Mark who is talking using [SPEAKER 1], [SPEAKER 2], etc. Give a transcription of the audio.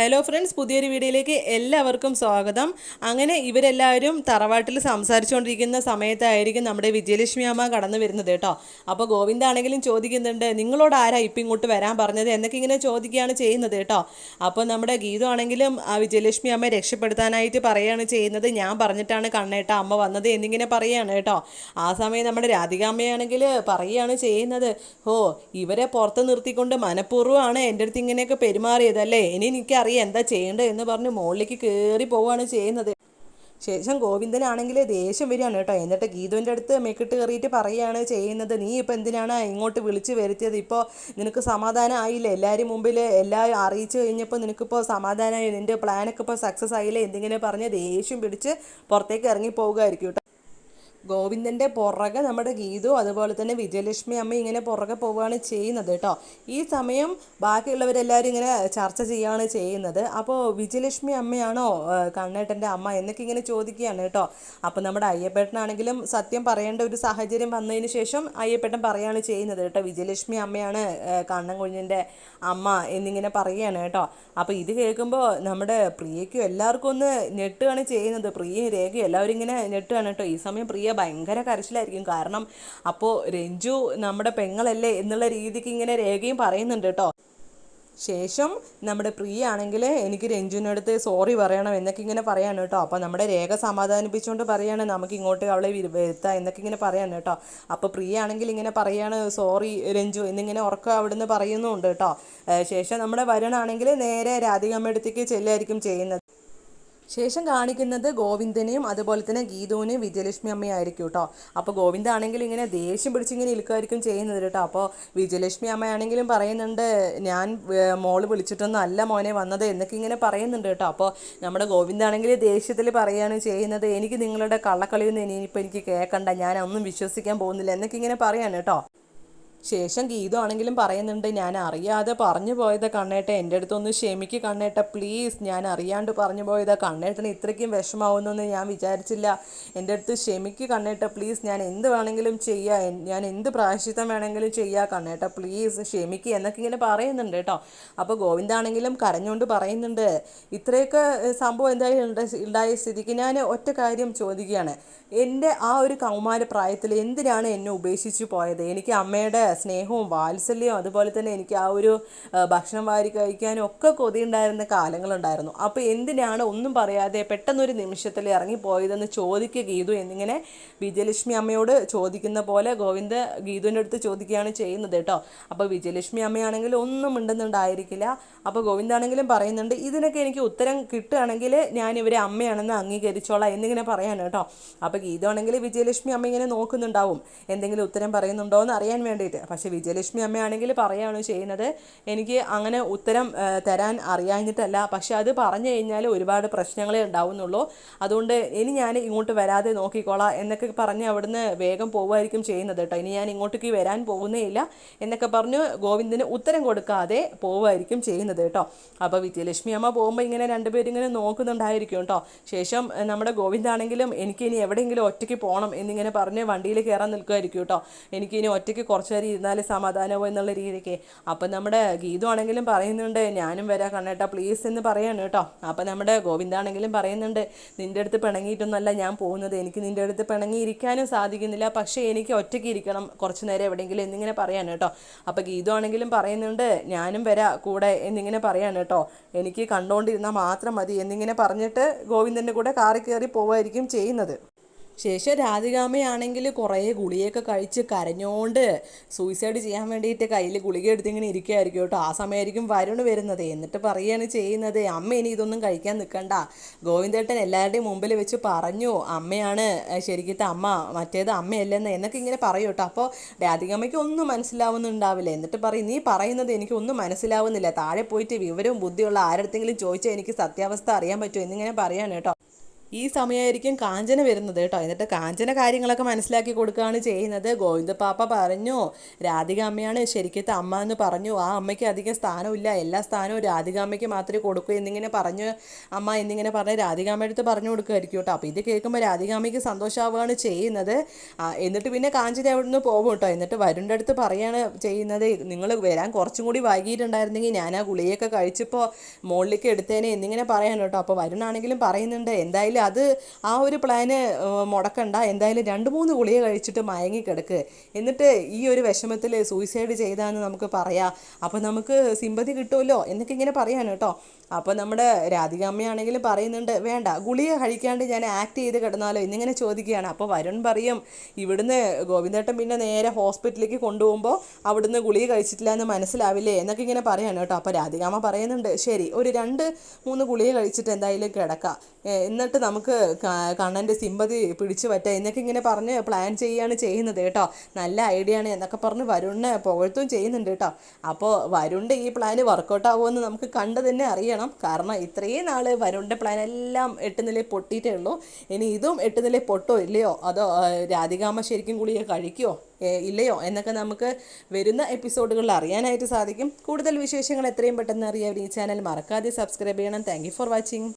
[SPEAKER 1] Hello friends പുതിയൊരു വീഡിയോയിലേക്ക് എല്ലാവർക്കും സ്വാഗതം. അങ്ങനെ ഇവരെല്ലാവരും തറവാട്ടിൽ സംസാരിച്ചുകൊണ്ടിരിക്കുന്ന സമയത്തായിരിക്കും നമ്മുടെ വിജയലക്ഷ്മി അമ്മ കടന്നു വരുന്നത് കേട്ടോ. അപ്പോൾ ഗോവിന്ദാണെങ്കിലും ചോദിക്കുന്നുണ്ട് നിങ്ങളോട് ആരാ ഇപ്പം ഇങ്ങോട്ട് വരാൻ പറഞ്ഞത്? എന്നൊക്കെ ഇങ്ങനെ ചോദിക്കുകയാണ് ചെയ്യുന്നത് കേട്ടോ. അപ്പോൾ നമ്മുടെ ഗീതു ആണെങ്കിലും ആ വിജയലക്ഷ്മി അമ്മ രക്ഷപ്പെടുത്താനായിട്ട് പറയുകയാണ് ചെയ്യുന്നത്. ഞാൻ പറഞ്ഞിട്ടാണ് കണ്ണേട്ട അമ്മ വന്നത് എന്നിങ്ങനെ പറയുകയാണ് കേട്ടോ. ആ സമയം നമ്മുടെ രാധിക അമ്മയാണെങ്കിൽ പറയുകയാണ് ചെയ്യുന്നത് ഓ ഇവരെ പുറത്ത് നിർത്തിക്കൊണ്ട് മനഃപൂർവമാണ് എന്റെ അടുത്ത് ഇങ്ങനെയൊക്കെ പെരുമാറിയതല്ലേ? ഇനി എനിക്കറിയാം എന്താ ചെയ്യേണ്ടത് എന്ന് പറഞ്ഞ് മുകളിലേക്ക് കയറി പോവുകയാണ് ചെയ്യുന്നത്. ശേഷം ഗോവിന്ദനാണെങ്കിൽ ദേഷ്യം വരികയാണ് കേട്ടോ. എന്നിട്ട് ഗീതുവിന്റെ അടുത്ത് മെക്കിട്ട് കയറിയിട്ട് പറയുകയാണ് ചെയ്യുന്നത്. നീ ഇപ്പോൾ എന്തിനാണ് ഇങ്ങോട്ട് വിളിച്ച് വരുത്തിയത്? ഇപ്പോൾ നിനക്ക് സമാധാനം ആയില്ല? എല്ലാവരും മുമ്പിൽ എല്ലാം അറിയിച്ചു കഴിഞ്ഞപ്പോൾ നിനക്കിപ്പോൾ സമാധാനമായി. നിന്റെ പ്ലാനൊക്കെ ഇപ്പോൾ സക്സസ് ആയില്ലേ? എന്തെങ്കിലും പറഞ്ഞ് ദേഷ്യം പിടിച്ച് പുറത്തേക്ക് ഇറങ്ങി പോവുകയായിരിക്കും ഗോവിന്ദന്റെ പുറകെ നമ്മുടെ ഗീതു അതുപോലെ തന്നെ വിജയലക്ഷ്മി അമ്മ ഇങ്ങനെ പുറകെ പോവുകയാണ് ചെയ്യുന്നത് കേട്ടോ. ഈ സമയം ബാക്കിയുള്ളവരെല്ലാവരും ഇങ്ങനെ ചർച്ച ചെയ്യുകയാണ് ചെയ്യുന്നത്. അപ്പോൾ വിജയലക്ഷ്മി അമ്മയാണോ കണ്ണേട്ടന്റെ അമ്മ എന്നൊക്കെ ഇങ്ങനെ ചോദിക്കുകയാണ് കേട്ടോ. അപ്പോൾ നമ്മുടെ അയ്യപ്പേട്ടനാണെങ്കിലും സത്യം പറയേണ്ട ഒരു സാഹചര്യം വന്നതിന് ശേഷം അയ്യപ്പേട്ടൻ പറയുകയാണ് ചെയ്യുന്നത് കേട്ടോ. വിജയലക്ഷ്മി അമ്മയാണ് കണ്ണൻ കുഞ്ഞിന്റെ അമ്മ എന്നിങ്ങനെ പറയുകയാണ് കേട്ടോ. അപ്പോൾ ഇത് കേൾക്കുമ്പോൾ നമ്മുടെ പ്രിയയ്ക്കും എല്ലാവർക്കും ഒന്ന് ഞെട്ടുകയാണ് ചെയ്യുന്നത്. പ്രിയയും രേഖയും എല്ലാവരും ഇങ്ങനെ ഞെട്ടുകയാണ് കേട്ടോ. ഈ സമയം പ്രിയ ഭയങ്കര കരച്ചിലായിരിക്കും. കാരണം അപ്പോൾ രഞ്ജു നമ്മുടെ പെങ്ങളല്ലേ എന്നുള്ള രീതിക്ക് ഇങ്ങനെ രേഖയും പറയുന്നുണ്ട് കേട്ടോ. ശേഷം നമ്മുടെ പ്രിയ ആണെങ്കിൽ എനിക്ക് രഞ്ജുവിനടുത്ത് സോറി പറയണം എന്നൊക്കെ ഇങ്ങനെ പറയാണ് കേട്ടോ. അപ്പോൾ നമ്മുടെ രേഖ സമാധാനിപ്പിച്ചുകൊണ്ട് പറയാണ് നമുക്ക് ഇങ്ങോട്ട് അവളെ വിരു- വരുത്താം എന്നൊക്കെ ഇങ്ങനെ പറയാണ് കേട്ടോ. അപ്പോൾ പ്രിയ ആണെങ്കിൽ ഇങ്ങനെ പറയാണ് സോറി രഞ്ജു എന്നിങ്ങനെ ഉറക്കം അവിടുന്ന് പറയുന്നുണ്ട് കേട്ടോ. ശേഷം നമ്മുടെ വരുണാണെങ്കിൽ നേരെ രാധികമ്മ അടുത്തേക്ക് ചെല്ലായിരിക്കും ചെയ്യുന്നത്. ശേഷം കാണിക്കുന്നത് ഗോവിന്ദനെയും അതുപോലെ തന്നെ ഗീതുവിനെയും വിജയലക്ഷ്മി അമ്മയായിരിക്കും കേട്ടോ. അപ്പോൾ ഗോവിന്ദാണെങ്കിൽ ഇങ്ങനെ ദേഷ്യം പിടിച്ചിങ്ങനെ ഇരിക്കുമായിരിക്കും ചെയ്യുന്നത് കേട്ടോ. അപ്പോൾ വിജയലക്ഷ്മി അമ്മയാണെങ്കിലും പറയുന്നുണ്ട് ഞാൻ മോൾ വിളിച്ചിട്ടൊന്നും അല്ല മോനെ വന്നത് എന്നൊക്കെ ഇങ്ങനെ പറയുന്നുണ്ട് കേട്ടോ. അപ്പോൾ നമ്മുടെ ഗോവിന്ദാണെങ്കിൽ ദേഷ്യത്തിൽ പറയുകയാണ് ചെയ്യുന്നത് എനിക്ക് നിങ്ങളുടെ കള്ളക്കളിയൊന്നും ഇനിയിപ്പോൾ എനിക്ക് കേൾക്കണ്ട ഞാൻ ഒന്നും വിശ്വസിക്കാൻ പോകുന്നില്ല എന്നൊക്കെ ഇങ്ങനെ പറയാണ് കേട്ടോ. ശേഷം ഗീതു ആണെങ്കിലും പറയുന്നുണ്ട് ഞാൻ അറിയാതെ പറഞ്ഞു പോയത് കണ്ണേട്ട എന്റെ അടുത്തൊന്ന് ക്ഷമിക്ക് കണ്ണേട്ട പ്ലീസ് ഞാൻ അറിയാണ്ട് പറഞ്ഞു പോയത് കണ്ണേട്ടന് ഇത്രയ്ക്കും വിഷമാവുന്നെന്ന് ഞാൻ വിചാരിച്ചില്ല. എന്റെ അടുത്ത് ക്ഷമിക്ക് കണ്ണേട്ട പ്ലീസ് ഞാൻ എന്ത് വേണമെങ്കിലും ചെയ്യാം ഞാൻ എന്ത് പ്രായശിത്തം വേണമെങ്കിലും ചെയ്യാം കണ്ണേട്ട പ്ലീസ് ക്ഷമിക്ക് എന്നൊക്കെ ഇങ്ങനെ പറയുന്നുണ്ട് കേട്ടോ. അപ്പോൾ ഗോവിന്ദാണെങ്കിലും കരഞ്ഞുകൊണ്ട് പറയുന്നുണ്ട് ഇത്രയൊക്കെ സംഭവം എന്തായാലും ഉണ്ട- ഉണ്ടായ സ്ഥിതിക്ക് ഞാൻ ഒറ്റ കാര്യം ചോദിക്കുകയാണ്. എന്റെ ആ ഒരു കൗമാര പ്രായത്തിൽ എന്തിനാണ് എന്നെ ഉപേക്ഷിച്ച് പോയത്? എനിക്ക് അമ്മയുടെ സ്നേഹവും വാത്സല്യവും അതുപോലെ തന്നെ എനിക്ക് ആ ഒരു ഭക്ഷണം വാരി കഴിക്കാനും ഒക്കെ കൊതിയുണ്ടായിരുന്ന കാലങ്ങളുണ്ടായിരുന്നു. അപ്പോൾ എന്തിനാണ് ഒന്നും പറയാതെ പെട്ടെന്നൊരു നിമിഷത്തിൽ ഇറങ്ങിപ്പോയതെന്ന് ചോദിക്കുക ഗീതു എന്നിങ്ങനെ വിജയലക്ഷ്മി അമ്മയോട് ചോദിക്കുന്ന പോലെ ഗോവിന്ദ് ഗീതുവിന്റെ അടുത്ത് ചോദിക്കുകയാണ് ചെയ്യുന്നത് കേട്ടോ. അപ്പോൾ വിജയലക്ഷ്മി അമ്മയാണെങ്കിൽ ഒന്നും ഉണ്ടെന്നുണ്ടായിരിക്കില്ല അപ്പോൾ ഗോവിന്ദാണെങ്കിലും പറയുന്നുണ്ട് ഇതിനൊക്കെ എനിക്ക് ഉത്തരം കിട്ടുകയാണെങ്കിൽ ഞാൻ ഇവരെ അമ്മയാണെന്ന് അംഗീകരിച്ചോളാം എന്നിങ്ങനെ പറയാൻ കേട്ടോ. അപ്പോൾ ഗീതമാണെങ്കിൽ വിജയലക്ഷ്മി അമ്മ ഇങ്ങനെ നോക്കുന്നുണ്ടാവും എന്തെങ്കിലും ഉത്തരം പറയുന്നുണ്ടോ എന്ന് അറിയാൻ വേണ്ടിയിട്ട്. പക്ഷേ വിജയലക്ഷ്മി അമ്മയാണെങ്കിൽ പറയുകയാണ് ചെയ്യുന്നത്? എനിക്ക് അങ്ങനെ ഉത്തരം തരാൻ അറിയാഞ്ഞിട്ടല്ല. പക്ഷെ അത് പറഞ്ഞു കഴിഞ്ഞാൽ ഒരുപാട് പ്രശ്നങ്ങളെ ഉണ്ടാവുന്നുള്ളൂ. അതുകൊണ്ട് ഇനി ഞാൻ ഇങ്ങോട്ട് വരാതെ നോക്കിക്കോളാം എന്നൊക്കെ പറഞ്ഞ് അവിടുന്ന് വേഗം പോവുമായിരിക്കും ചെയ്യുന്നത് കേട്ടോ. ഇനി ഞാൻ ഇങ്ങോട്ടേക്ക് വരാൻ പോകുന്നേ ഇല്ല എന്നൊക്കെ പറഞ്ഞ് ഗോവിന്ദന് ഉത്തരം കൊടുക്കാതെ പോവുമായിരിക്കും ചെയ്യുന്നത് കേട്ടോ. അപ്പോൾ വിജയലക്ഷ്മി അമ്മ പോകുമ്പോൾ ഇങ്ങനെ രണ്ടുപേരും ഇങ്ങനെ നോക്കുന്നുണ്ടായിരിക്കും കേട്ടോ. ശേഷം നമ്മുടെ ഗോവിന്ദാണെങ്കിലും എനിക്ക് ഇനി എവിടെയെങ്കിലും ഒറ്റയ്ക്ക് പോകണം എന്നിങ്ങനെ പറഞ്ഞ് വണ്ടിയിൽ കയറാൻ നിൽക്കുമായിരിക്കും കേട്ടോ. എനിക്ക് ഇനി ഒറ്റയ്ക്ക് കുറച്ച് നേരം ഇരുന്നാലേ സമാധാനമോ എന്നുള്ള രീതിക്ക്. അപ്പം നമ്മുടെ ഗീതു ആണെങ്കിലും പറയുന്നുണ്ട് ഞാനും വരാം കണ്ണേട്ടാ പ്ലീസ് എന്ന് പറയാണ് കേട്ടോ. അപ്പം നമ്മുടെ ഗോവിന്ദാണെങ്കിലും പറയുന്നുണ്ട് നിന്റെ അടുത്ത് പിണങ്ങിയിട്ടൊന്നല്ല ഞാൻ പോകുന്നത്. എനിക്ക് നിന്റെ അടുത്ത് പിണങ്ങിയിരിക്കാനും സാധിക്കുന്നില്ല. പക്ഷേ എനിക്ക് ഒറ്റയ്ക്ക് ഇരിക്കണം. കുറച്ച് നേരം എവിടെയെങ്കിലും എന്നിങ്ങനെ പറയാണ് കേട്ടോ. അപ്പോൾ ഗീതു ആണെങ്കിലും പറയുന്നുണ്ട് ഞാനും വരാം കൂടെ എന്നിങ്ങനെ പറയാണ് കേട്ടോ. എനിക്ക് കണ്ടുകൊണ്ടിരുന്നാൽ മാത്രം മതി എന്നിങ്ങനെ പറഞ്ഞിട്ട് ഗോവിന്ദന്റെ കൂടെ കാറി കയറി പോവുമായിരിക്കും ചെയ്യുന്നത്. ശേഷം രാധികാമ്മയാണെങ്കിൽ കുറേ ഗുളികയൊക്കെ കഴിച്ച് കരഞ്ഞോണ്ട് സൂയിസൈഡ് ചെയ്യാൻ വേണ്ടിയിട്ട് കയ്യിൽ ഗുളിക എടുത്ത് ഇങ്ങനെ ഇരിക്കുകയായിരിക്കും കേട്ടോ. ആ സമയമായിരിക്കും വരുണ് വരുന്നത്. എന്നിട്ട് പറയുകയാണ് ചെയ്യുന്നത് അമ്മ ഇനി ഇതൊന്നും കഴിക്കാൻ നിൽക്കണ്ട ഗോവിന്ദേട്ടൻ എല്ലാവരുടെയും മുമ്പിൽ വെച്ച് പറഞ്ഞു അമ്മയാണ് ശരിക്കും അമ്മ മറ്റേത് അമ്മയല്ലെന്ന് എന്നൊക്കെ ഇങ്ങനെ പറയും കേട്ടോ. അപ്പോൾ രാധികാമ്മയ്ക്ക് ഒന്നും മനസ്സിലാവുന്നുണ്ടാവില്ല. എന്നിട്ട് പറയും നീ പറയുന്നത് എനിക്കൊന്നും മനസ്സിലാവുന്നില്ല. താഴെ പോയിട്ട് വിവരവും ബുദ്ധിയുള്ള ആരടുത്തെങ്കിലും ചോദിച്ചാൽ എനിക്ക് സത്യാവസ്ഥ അറിയാൻ പറ്റുമോ എന്നിങ്ങനെ പറയാണ് കേട്ടോ. ഈ സമയമായിരിക്കും കാഞ്ചന വരുന്നത് കേട്ടോ. എന്നിട്ട് കാഞ്ചന കാര്യങ്ങളൊക്കെ മനസ്സിലാക്കി കൊടുക്കുകയാണ് ചെയ്യുന്നത്. ഗോവിന്ദ പാപ്പ പറഞ്ഞു രാധിക അമ്മയാണ് ശരിക്കത്തെ അമ്മ എന്ന് പറഞ്ഞു. ആ അമ്മയ്ക്ക് അധികം സ്ഥാനമില്ല. എല്ലാ സ്ഥാനവും രാധിക അമ്മയ്ക്ക് മാത്രമേ കൊടുക്കൂ എന്നിങ്ങനെ പറഞ്ഞു. അമ്മ എന്നിങ്ങനെ പറഞ്ഞ് രാധികാമ്മ അടുത്ത് പറഞ്ഞു കൊടുക്കുമായിരിക്കും കേട്ടോ. അപ്പോൾ ഇത് കേൾക്കുമ്പോൾ രാധികാമ്മയ്ക്ക് സന്തോഷമാവുകയാണ് ചെയ്യുന്നത്. എന്നിട്ട് പിന്നെ കാഞ്ചന അവിടെ നിന്ന് പോകും കേട്ടോ. എന്നിട്ട് വരുണിന്റെ അടുത്ത് പറയാണ് ചെയ്യുന്നത് നിങ്ങൾ വരാൻ കുറച്ചും കൂടി വൈകിയിട്ടുണ്ടായിരുന്നെങ്കിൽ ഞാൻ ആ ഗുളിയൊക്കെ കഴിച്ചപ്പോൾ മുകളിലേക്ക് എടുത്തേനെ എന്നിങ്ങനെ പറയാൻ കേട്ടോ. അപ്പോൾ വരുണാണെങ്കിലും പറയുന്നുണ്ട് എന്തായാലും അത് ആ ഒരു പ്ലാന് മുടക്കണ്ട. എന്തായാലും രണ്ട് മൂന്ന് ഗുളിക കഴിച്ചിട്ട് മയങ്ങി കിടക്ക്. എന്നിട്ട് ഈ ഒരു വിഷമത്തിൽ സൂയിസൈഡ് ചെയ്താന്ന് നമുക്ക് പറയാം. അപ്പോൾ നമുക്ക് സിമ്പതി കിട്ടുമല്ലോ എന്നൊക്കെ ഇങ്ങനെ പറയാൻ കേട്ടോ. അപ്പോൾ നമ്മുടെ രാധികാമ്മയാണെങ്കിലും പറയുന്നുണ്ട് വേണ്ട ഗുളിക കഴിക്കാണ്ട് ഞാൻ ആക്ട് ചെയ്ത് കിടന്നാലോ? എന്നിങ്ങനെ ചോദിക്കുകയാണ്. അപ്പോൾ വരുൺ പറയും ഇവിടുന്ന് ഗോവിന്ദേട്ടൻ പിന്നെ നേരെ ഹോസ്പിറ്റലിലേക്ക് കൊണ്ടുപോകുമ്പോൾ അവിടുന്ന് ഗുളിക കഴിച്ചിട്ടില്ല എന്ന് മനസ്സിലാവില്ലേ? എന്നൊക്കെ ഇങ്ങനെ പറയാണ് കേട്ടോ. അപ്പോൾ രാധികാമ്മ പറയുന്നുണ്ട് ശരി ഒരു രണ്ട് മൂന്ന് ഗുളിക കഴിച്ചിട്ട് എന്തായാലും കിടക്കാം. എന്നിട്ട് നമുക്ക് കണ്ണന്റെ സിമ്പതി പിടിച്ചു പറ്റാം. എന്നൊക്കെ ഇങ്ങനെ പറഞ്ഞ് പ്ലാൻ ചെയ്യുകയാണ് ചെയ്യുന്നത് കേട്ടോ. നല്ല ഐഡിയ ആണ് എന്നൊക്കെ പറഞ്ഞ് വരുണിനെ പുകഴ്ത്തും ചെയ്യുന്നുണ്ട് കേട്ടോ. അപ്പോൾ വരുണിന്റെ ഈ പ്ലാന് വർക്കൗട്ട് ആവുമെന്ന് നമുക്ക് കണ്ട് തന്നെ അറിയണം. കാരണം ഇത്രയും നാൾ വരുണിന്റെ പ്ലാൻ എല്ലാം എട്ട് നില പൊട്ടിയിട്ടേ ഉള്ളൂ. ഇനി ഇതും എട്ട് നില പൊട്ടോ ഇല്ലയോ? അതോ രാധികാമ ശരിക്കും ഗുളിക കഴിക്കുമോ ഇല്ലയോ? എന്നൊക്കെ നമുക്ക് വരുന്ന എപ്പിസോഡുകളിൽ അറിയാനായിട്ട് സാധിക്കും. കൂടുതൽ വിശേഷങ്ങൾ എത്രയും പെട്ടെന്ന് അറിയാൻ ഈ ചാനൽ മറക്കാതെ സബ്സ്ക്രൈബ് ചെയ്യണം. Thank for watching